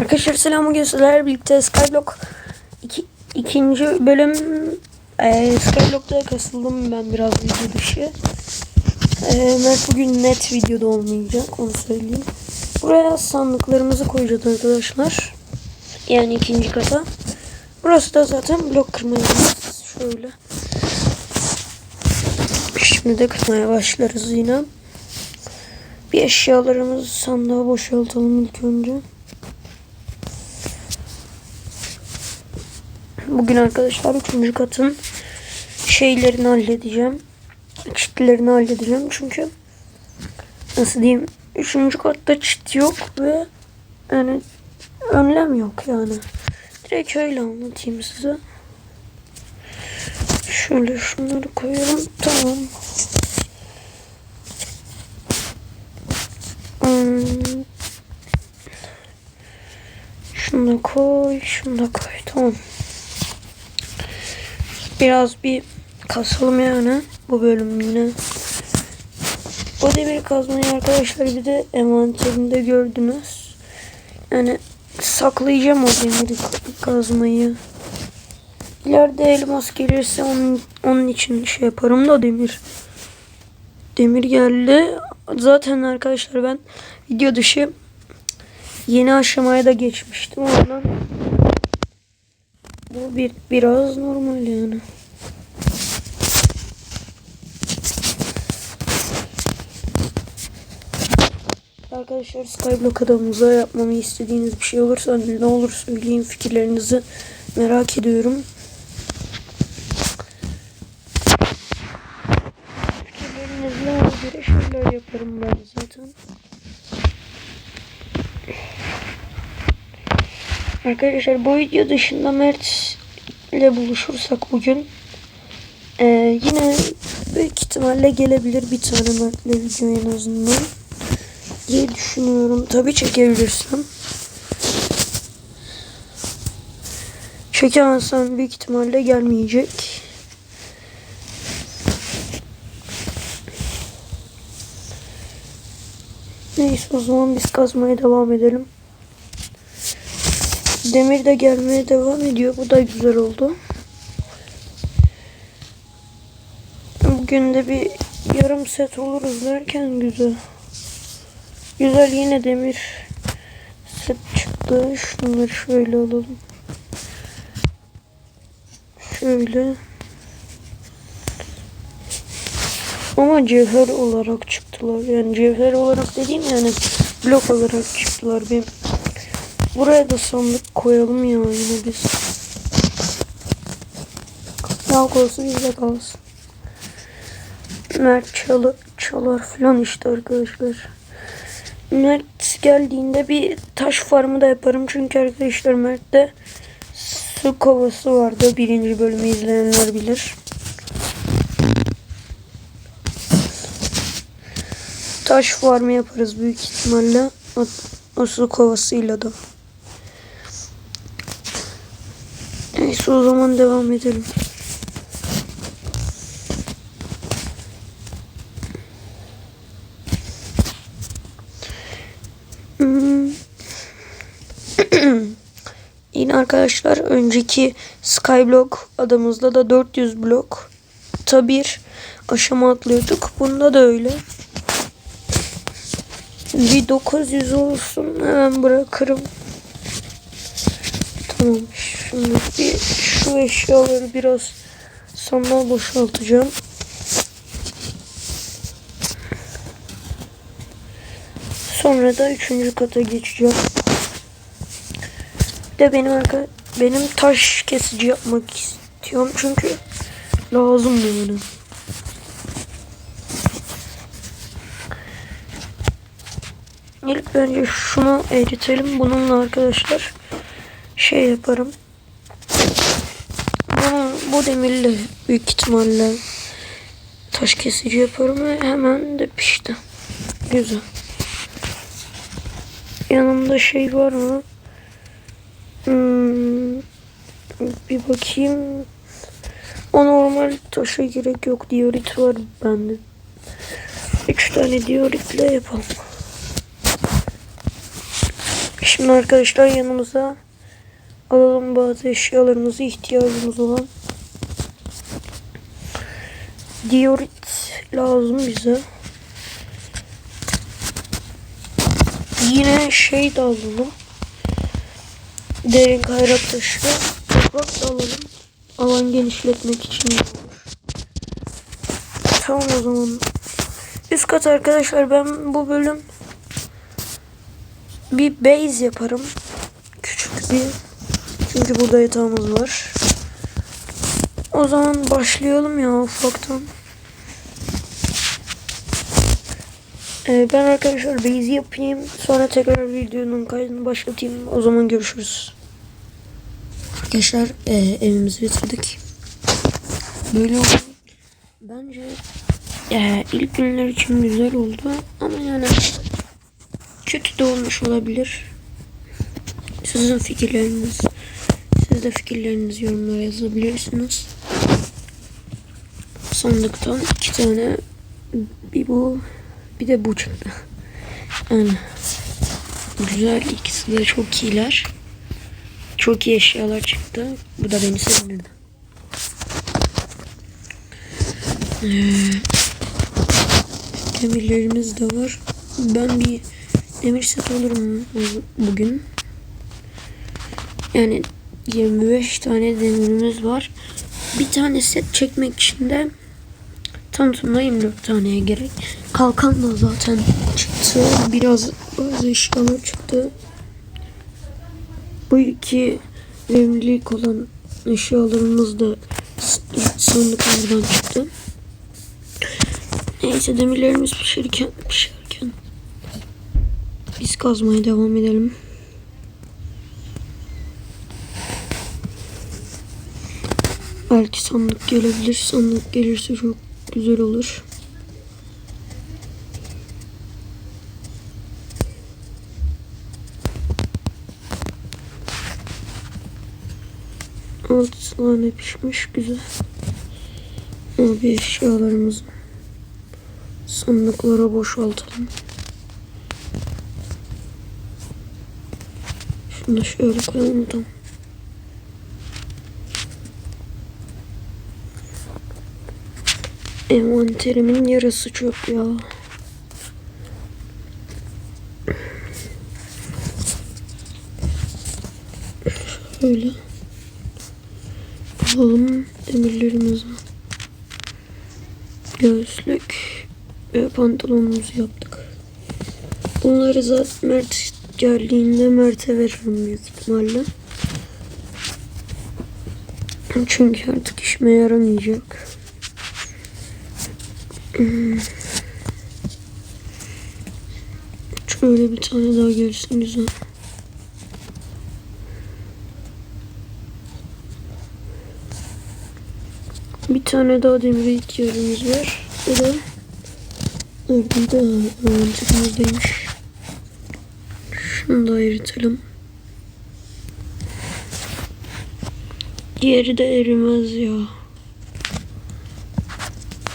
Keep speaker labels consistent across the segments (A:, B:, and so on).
A: Arkadaşlar selam bugün birlikte Skyblock iki, ikinci bölüm e, Skyblock'ta kasıldım ben biraz video dışı. E, Mert bugün net videoda olmayacak onu söyleyeyim. Buraya sandıklarımızı koyacağız arkadaşlar. Yani ikinci kata. Burası da zaten blok kırmayacağız. Şöyle. Şimdi de kırmaya başlarız yine. Bir eşyalarımızı sandığa boşaltalım ilk önce. Bugün arkadaşlar 3. katın şeylerini halledeceğim. Çitlerini halledeceğim çünkü nasıl diyeyim 3. katta çit yok ve yani önlem yok yani. Direkt öyle anlatayım size. Şöyle şunları koyalım. Tamam. Hmm. Şunu koy, şunu koy. Tamam. Biraz bir kasalım yani bu bölüm yine. O demir kazmayı arkadaşlar bir de envanterimde gördünüz. Yani saklayacağım o demir kazmayı. İleride elmas gelirse onun, onun için şey yaparım da demir. Demir geldi. Zaten arkadaşlar ben video dışı yeni aşamaya da geçmiştim oradan. Bu bir biraz normal yani. Arkadaşlar Skyblock adamımıza yapmamı istediğiniz bir şey olursa ne olur söyleyin fikirlerinizi merak ediyorum. Fikirlerinizle göre şeyler yaparım ben zaten. Arkadaşlar bu video dışında Mert ile buluşursak bugün ee, yine büyük ihtimalle gelebilir bir tane Mert'le video en azından diye düşünüyorum. Tabi çekebilirsem. Çekemezsem büyük ihtimalle gelmeyecek. Neyse o zaman biz kazmaya devam edelim. Demir de gelmeye devam ediyor. Bu da güzel oldu. Bugün de bir yarım set oluruz derken güzel. Güzel yine demir set çıktı. Şunları şöyle alalım. Şöyle. Ama cevher olarak çıktılar. Yani cevher olarak dediğim yani blok olarak çıktılar. Benim Buraya da sandık koyalım ya yine biz. Yok olsun bizde kalsın. Mert çalı, çalar falan işte arkadaşlar. Mert geldiğinde bir taş farmı da yaparım. Çünkü arkadaşlar Mert'te su kovası vardı. Birinci bölümü izleyenler bilir. Taş farmı yaparız büyük ihtimalle. O, o su kovasıyla da. Neyse o zaman devam edelim. Hmm. Yine arkadaşlar önceki Skyblock adamızda da 400 blok bir aşama atlıyorduk. Bunda da öyle. Bir 900 olsun hemen bırakırım. Tamam. Şimdi bir şu eşyaları biraz sandal boşaltacağım. Sonra da üçüncü kata geçeceğim. De benim arka benim taş kesici yapmak istiyorum çünkü lazım yani. İlk önce şunu eritelim. Bununla arkadaşlar şey yaparım. Demirle büyük ihtimalle taş kesici yaparım ve hemen de pişti. Güzel. Yanımda şey var mı? Hmm, bir bakayım. O normal taşa gerek yok. Diorit var bende. Üç tane dioritle yapalım. Şimdi arkadaşlar yanımıza alalım bazı eşyalarımızı ihtiyacımız olan. Diorit lazım bize. Yine şey de alalım. Derin kayrak taşı. Toprak da alalım. Alan genişletmek için olur. Tamam o zaman. Üst kat arkadaşlar ben bu bölüm bir base yaparım. Küçük bir. Çünkü burada yatağımız var. O zaman başlayalım ya ufaktan. Ee, ben arkadaşlar base yapayım. Sonra tekrar videonun kaydını başlatayım. O zaman görüşürüz. Arkadaşlar e, evimizi bitirdik. Böyle oldu. Bence e, ilk günler için güzel oldu. Ama yani kötü de olmuş olabilir. Sizin fikirleriniz, siz de fikirlerinizi yorumlara yazabilirsiniz. Sandıktan iki tane bir bu bir de bu çıktı. Yani güzel ikisi de çok iyiler. Çok iyi eşyalar çıktı. Bu da beni sevindirdi. Ee, demirlerimiz de var. Ben bir demir set alırım bugün. Yani 25 tane demirimiz var. Bir tane set çekmek için de tam tamına 24 taneye gerek. Kalkan da zaten çıktı. Biraz bazı eşyalar çıktı. Bu iki verimlilik olan eşyalarımız da sandıklardan çıktı. Neyse demirlerimiz pişirirken, pişerken biz kazmaya devam edelim. Belki sandık gelebilir. Sandık gelirse çok güzel olur. Altı tane pişmiş güzel. Abi eşyalarımızı sandıklara boşaltalım. Şunu şöyle koyalım tam. Envanterimin yarısı çöp ya. Şöyle. Alalım demirlerimizi. Göğüslük ve pantolonumuzu yaptık. Bunları zaten Mert geldiğinde Mert'e veririm büyük ihtimalle. Çünkü artık işime yaramayacak. Hmm. Şöyle bir tane daha gelsin güzel. Bir tane daha demire ihtiyacımız var. O da nerede mantıkımızdaymış. Şunu da eritelim. Diğeri de erimez ya.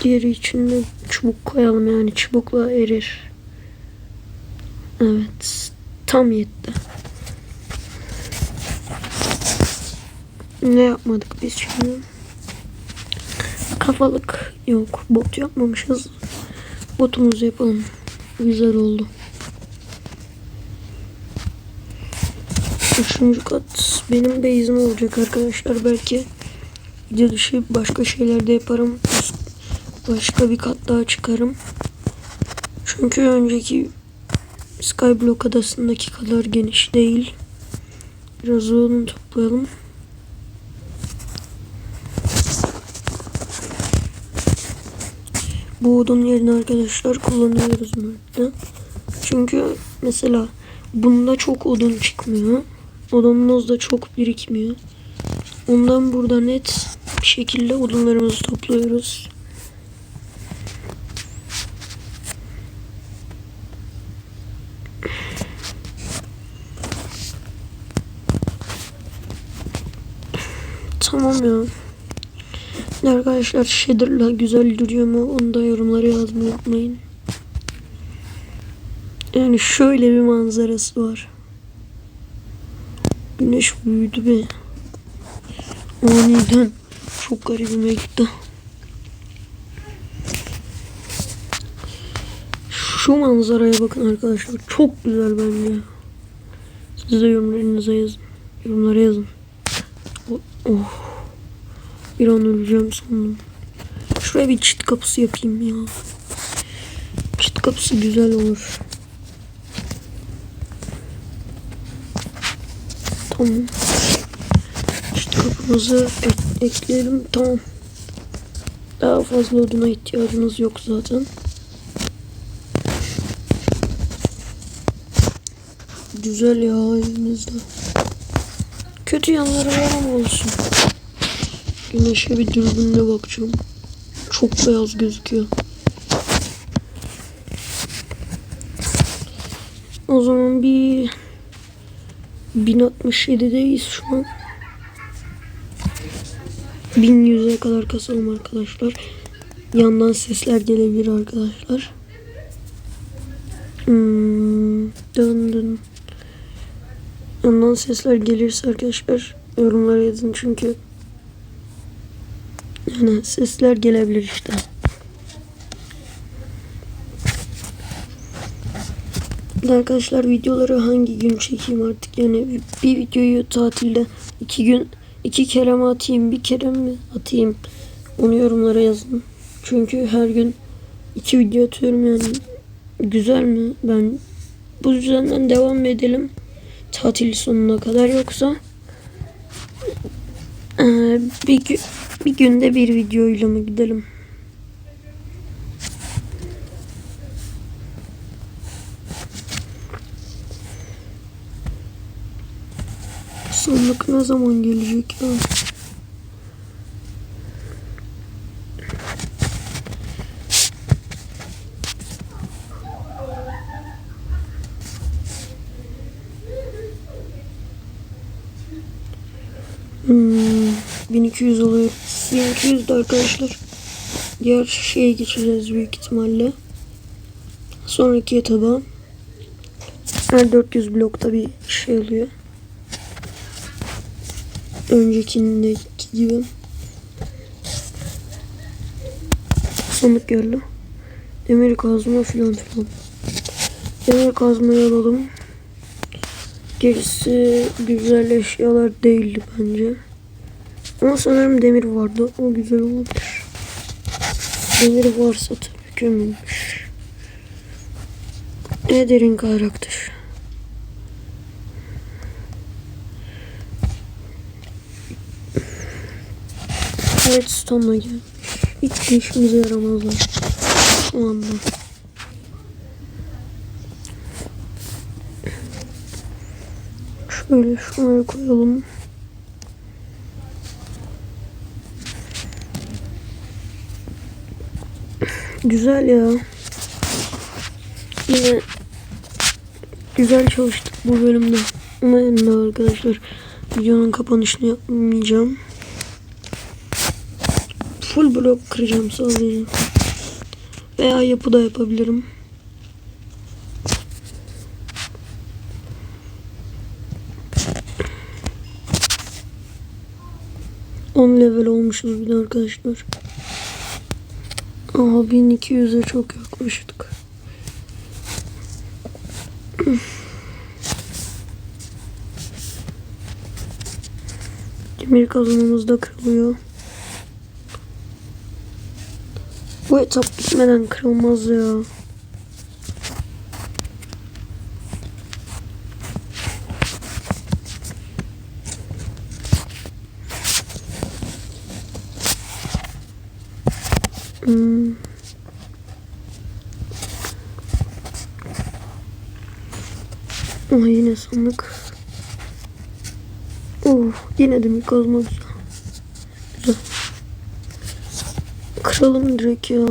A: Diğeri içinde çubuk koyalım yani çubukla erir. Evet. Tam yetti. Ne yapmadık biz şimdi? Kafalık yok. Bot yapmamışız. Botumuzu yapalım. Güzel oldu. Üçüncü kat benim base'im olacak arkadaşlar. Belki video dışı başka şeyler de yaparım. Başka bir kat daha çıkarım. Çünkü önceki Skyblock adasındaki kadar geniş değil. Biraz onu toplayalım. Bu odun yerine arkadaşlar kullanıyoruz Mert'te. Çünkü mesela bunda çok odun çıkmıyor. Odunumuz da çok birikmiyor. Ondan burada net bir şekilde odunlarımızı topluyoruz. Tamam ya. Arkadaşlar shader'la güzel duruyor mu onu da yorumlara yazmayı unutmayın. Yani şöyle bir manzarası var. Güneş büyüdü be. Aniden çok garibime gitti. Şu manzaraya bakın arkadaşlar. Çok güzel bence. Siz de yorumlarınıza yazın. Yorumlara yazın. Oh. Bir an öleceğim sandım. Şuraya bir çit kapısı yapayım ya. Çit kapısı güzel olur. Tamam. Çit kapımızı ek- ekleyelim. Tamam. Daha fazla oduna ihtiyacımız yok zaten. Güzel ya elimizde. Kötü yanları var ama olsun. Güneşe bir dürbünle bakacağım. Çok beyaz gözüküyor. O zaman bir 1067'deyiz şu an. 1100'e kadar kasalım arkadaşlar. Yandan sesler gelebilir arkadaşlar. Hmm, dın. Yandan sesler gelirse arkadaşlar yorumlara yazın çünkü yani sesler gelebilir işte. Arkadaşlar videoları hangi gün çekeyim artık? Yani bir videoyu tatilde iki gün iki kere mi atayım bir kere mi atayım? Onu yorumlara yazın. Çünkü her gün iki video atıyorum yani. Güzel mi? Ben bu düzenden devam edelim. Tatil sonuna kadar yoksa eee, bir, gü- bir günde bir videoyla mı gidelim? Sandık ne zaman gelecek ya? Hmm, 1200 oluyor. 1200 de arkadaşlar. Diğer şeye geçeceğiz büyük ihtimalle. Sonraki etaba. Her 400 blokta bir şey oluyor. Öncekindeki gibi. Sandık geldi. Demir kazma filan filan. Demir kazmayı alalım. Gerisi güzel eşyalar değildi bence. Ama sanırım demir vardı. O güzel olabilir. Demir varsa tabii kömürmüş. Ne derin karakter. Evet stonla gelmiş. Hiç de işimize yaramazlar. Şu anda. Şöyle şunları koyalım. Güzel ya. Yine güzel çalıştık bu bölümde. Umarım da arkadaşlar videonun kapanışını yapmayacağım. Full blok kıracağım sadece. Veya yapı da yapabilirim. On level olmuşuz bir de arkadaşlar. Aha 1200'e çok yaklaştık. Demir kazmamız da kırılıyor. Bu etap bitmeden kırılmaz ya. Hmm. Yine sandık. Oh, yine demir kazma güzel. Güzel. Kıralım direkt ya.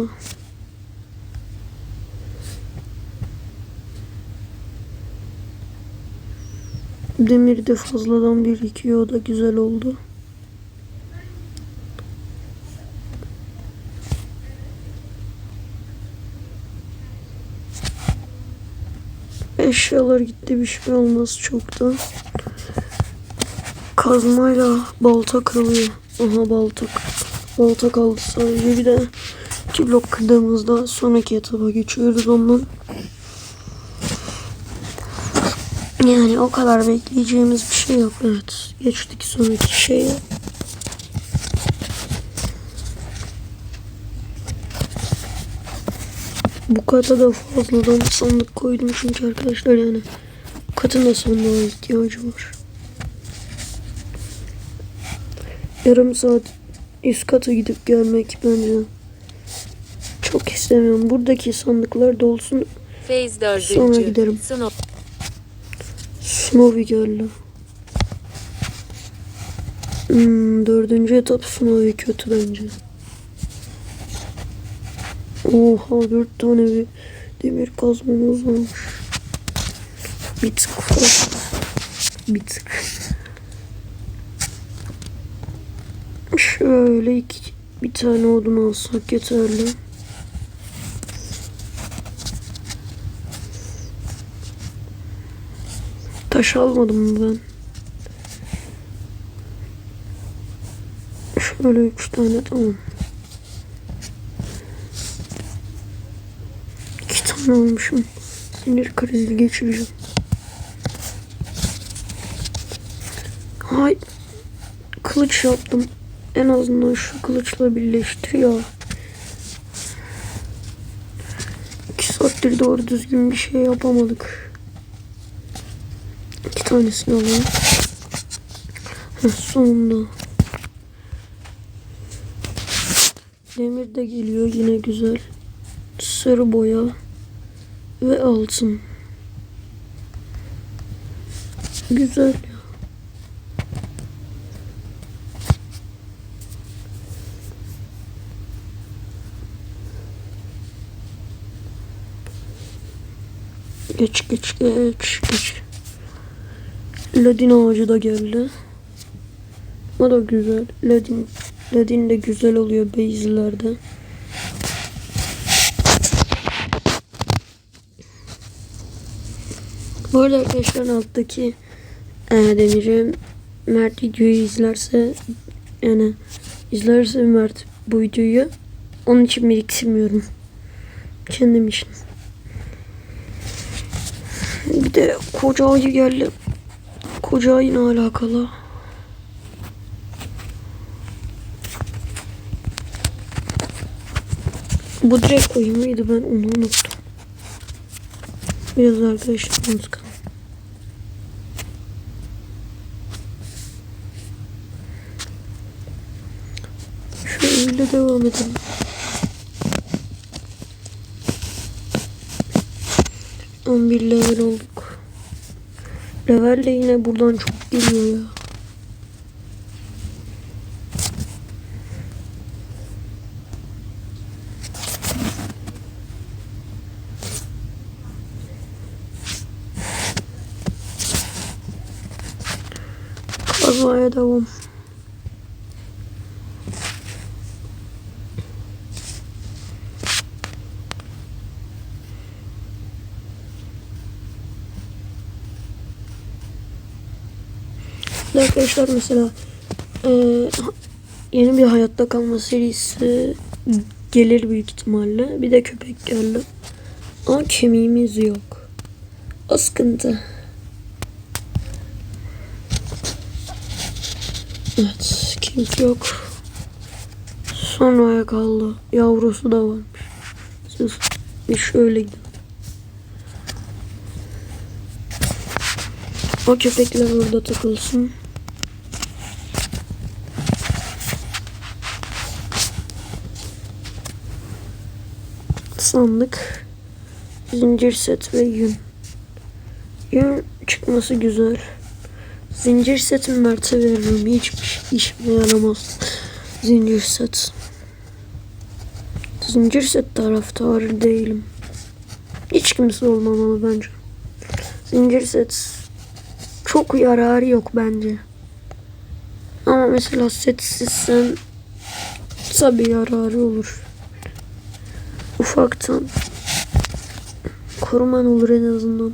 A: Demir de fazladan birikiyor. O da güzel oldu. Eşyalar gitti bir şey olmaz çoktan. kazmayla balta kırılıyor. Aha balta. Balta kaldı sadece bir de iki blok kırdığımızda sonraki etaba geçiyoruz ondan. Yani o kadar bekleyeceğimiz bir şey yok. Evet. Geçtik sonraki şeye. Bu kata da fazladan sandık koydum çünkü arkadaşlar yani bu katın da sandığa ihtiyacı var. Yarım saat üst kata gidip gelmek bence çok istemiyorum. Buradaki sandıklar dolsun.
B: Phase dördüncü.
A: Sonra giderim.
B: Snow.
A: Snowy geldi. Hmm, dördüncü etap Snowy kötü bence. Oha dört tane bir demir kazmamız varmış. Bir tık. Bir tık. Şöyle iki, bir tane odun alsak yeterli. Taş almadım ben? Şöyle üç tane tamam. Tane almışım. Sinir krizi geçireceğim. Hay. Kılıç yaptım. En azından şu kılıçla birleştir ya. İki saattir doğru düzgün bir şey yapamadık. İki tanesini alayım. Sonunda. Demir de geliyor yine güzel. Sarı boya ve altın. Güzel. Geç geç geç geç. Ladin ağacı da geldi. O da güzel. Ladin, Ladin de güzel oluyor base'lerde. Bu arada arkadaşlar alttaki e, deneyeceğim Mert videoyu izlerse yani izlerse Mert bu videoyu onun için biriktirmiyorum. Kendim için. Bir de koca ayı geldi. Koca ayı ne alakalı? Bu direkt oyun muydu ben onu unuttum. Biraz arkadaşlarımız kaldı. Şöyle devam edelim. On bir level olduk. Level de yine buradan çok geliyor ya. Kazmaya devam. Arkadaşlar mesela eee, yeni bir hayatta kalma serisi gelir büyük ihtimalle. Bir de köpek geldi. Ama kemiğimiz yok. O sıkıntı. Evet, kemik yok. Sonraya kaldı. Yavrusu da varmış. Siz şöyle gidin. O köpekler orada takılsın. Sandık. Zincir set ve yün. Yün çıkması güzel. Zincir setim Mert'e veririm. Hiçbir işime yaramaz. Zincir set. Zincir set taraftarı değilim. Hiç kimse olmamalı bence. Zincir set çok yararı yok bence. Ama mesela setsizsen tabi yararı olur. Ufaktan koruman olur en azından.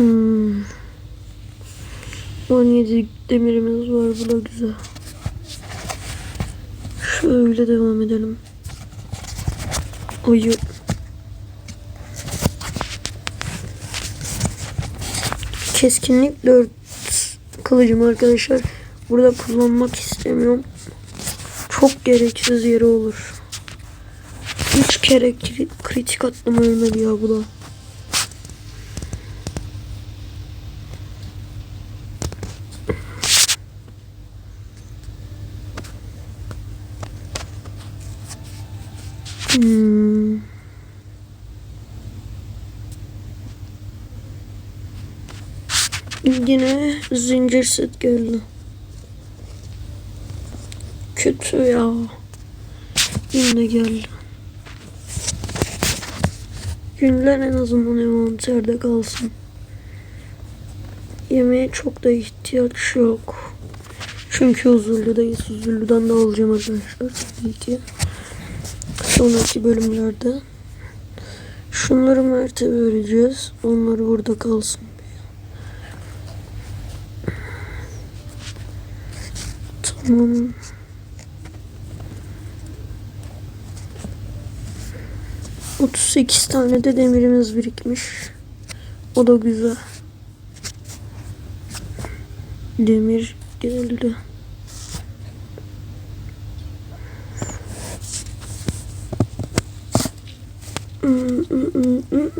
A: Hmm. 17 demirimiz var. Bu da güzel. Şöyle devam edelim. Ayı. Keskinlik 4 kılıcım arkadaşlar. Burada kullanmak istemiyorum. Çok gereksiz yeri olur. 3 kere kri- kritik attım ölmedi ya bu da. Hmm. Yine zincir set geldi. Kötü ya. Yine geldi. Günler en azından envanterde kalsın. Yemeğe çok da ihtiyaç yok. Çünkü huzurludayız. Huzurludan da alacağım arkadaşlar tabii ki. Sonraki bölümlerde. Şunları mertebe vereceğiz. Onlar burada kalsın. Tamam. Otuz sekiz tane de demirimiz birikmiş. O da güzel. Demir geldi. Hmm, hmm, hmm, hmm,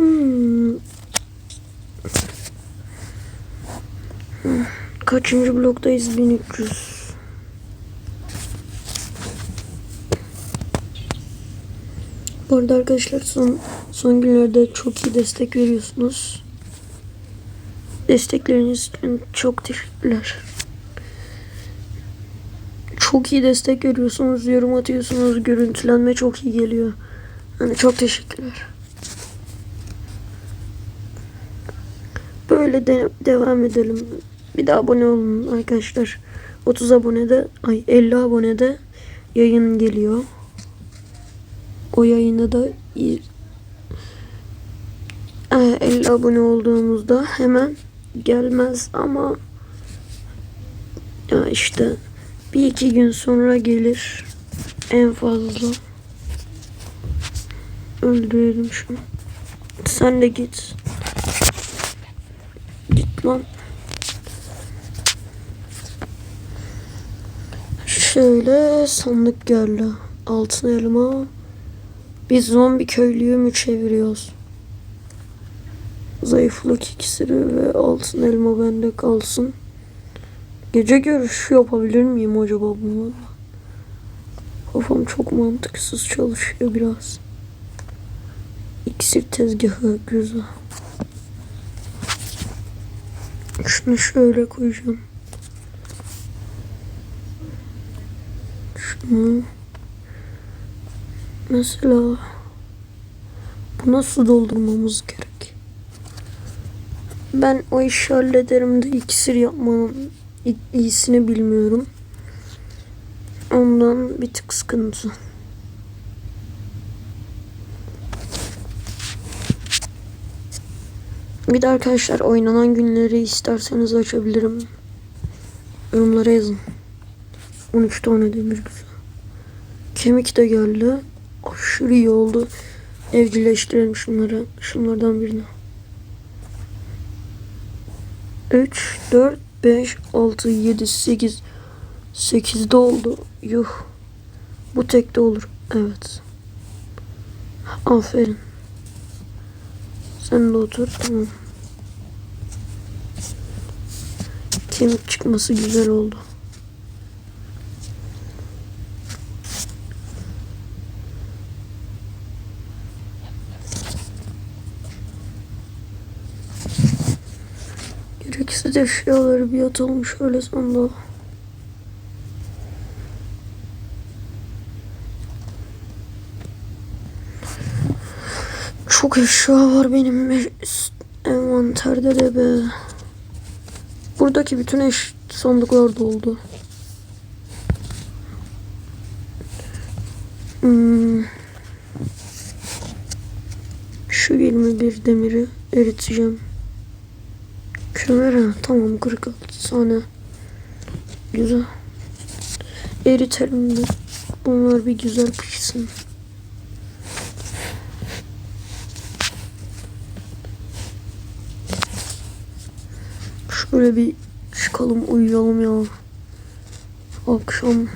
A: hmm. Kaçıncı bloktayız? 1300. Bu arada arkadaşlar son son günlerde çok iyi destek veriyorsunuz. Destekleriniz için çok teşekkürler. Çok iyi destek veriyorsunuz, yorum atıyorsunuz, görüntülenme çok iyi geliyor. Yani çok teşekkürler. Böyle de devam edelim. Bir de abone olun arkadaşlar. 30 abonede, ay 50 abonede yayın geliyor. O yayında da iyi- Ee, 50 abone olduğumuzda hemen gelmez ama ya işte bir iki gün sonra gelir en fazla. Öldürelim şunu. Sen de git. Git lan. Şöyle sandık geldi. Altın elma. Biz zombi köylüyü mü çeviriyoruz? Zayıflık iksiri ve altın elma bende kalsın. Gece görüşü yapabilir miyim acaba bunlarla? Kafam çok mantıksız çalışıyor biraz. İksir tezgahı güzel. Şunu şöyle koyacağım. Şunu mesela buna su doldurmamız gerek. Ben o işi hallederim de iksir yapmanın iyisini bilmiyorum. Ondan bir tık sıkıntı. Bir de arkadaşlar oynanan günleri isterseniz açabilirim. Yorumlara yazın. 13 tane demir güzel. Kemik de geldi. Aşırı iyi oldu. Evcilleştirelim şunları. Şunlardan birini. 3, 4, 5, 6, 7, 8. 8'de oldu. Yuh. Bu tek de olur. Evet. Aferin. Sen de otur. Tamam. Kemik çıkması güzel oldu. Gereksiz eşyaları bir atalım şöyle sandığa. Çok eşya var benim envanterde de be. Buradaki bütün eş sandıklar doldu. Hmm. Şu 21 demiri eriteceğim. Ha. Tamam 46 tane. Güzel. Eritelim de. Bunlar bir güzel pişsin. Şöyle bir çıkalım uyuyalım ya. Akşam.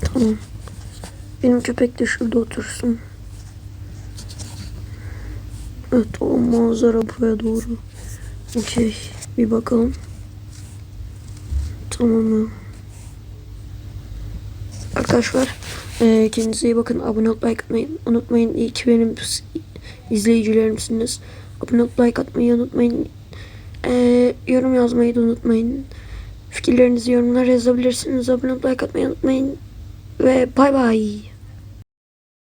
A: Tamam. Benim köpek de şurada otursun. Evet o manzara buraya doğru. Okey. Bir bakalım. Tamam. Arkadaşlar eee kendinize iyi bakın. Abone olup like atmayı unutmayın. İyi ki benim izleyicilerimsiniz. Abone olup like atmayı unutmayın. Eee, yorum yazmayı da unutmayın. Fikirlerinizi yorumlara yazabilirsiniz. Abone olup like atmayı unutmayın. Ve bay bay.